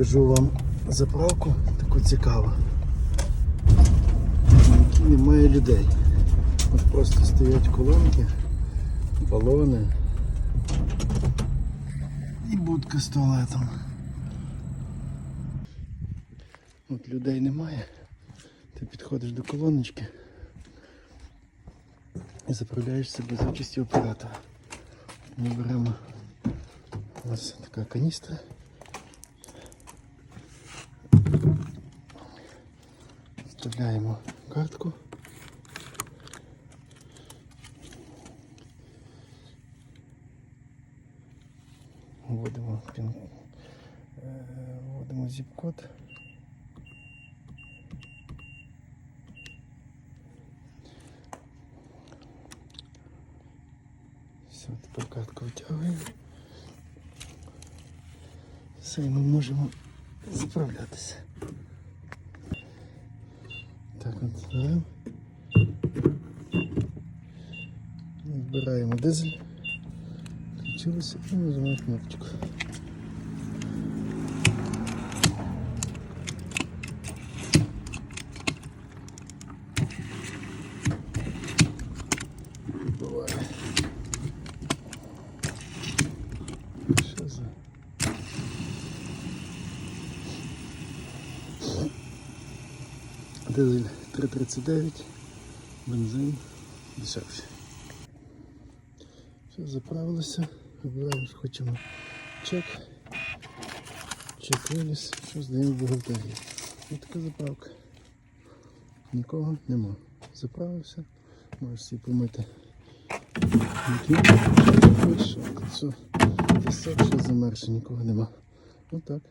покажу вам заправку, таку цікаву, немає людей. От просто стоять колонки, балони і будка з туалетом. От людей немає. Ти підходиш до колоночки і заправляєшся без участі оператора. Ми беремо ось така каністра. Вставляємо картку. Вводимо пін, е, вводимо зіп-код. Все, тепер картку витягуємо. Все, і ми можемо заправлятися. Так, от беремо. Вбираємо дизель. Включилося і нажимаємо кнопочку. Буває. Що за? Дизель 339, бензин дешевший. Все, заправилося. Вибираємо, що хочемо чек. Чек виліз, що здаємо в бухгалтерії. Ось така заправка. Нікого нема. Заправився. Можеш собі помити. Все. Все, замерше, нікого нема. Отак.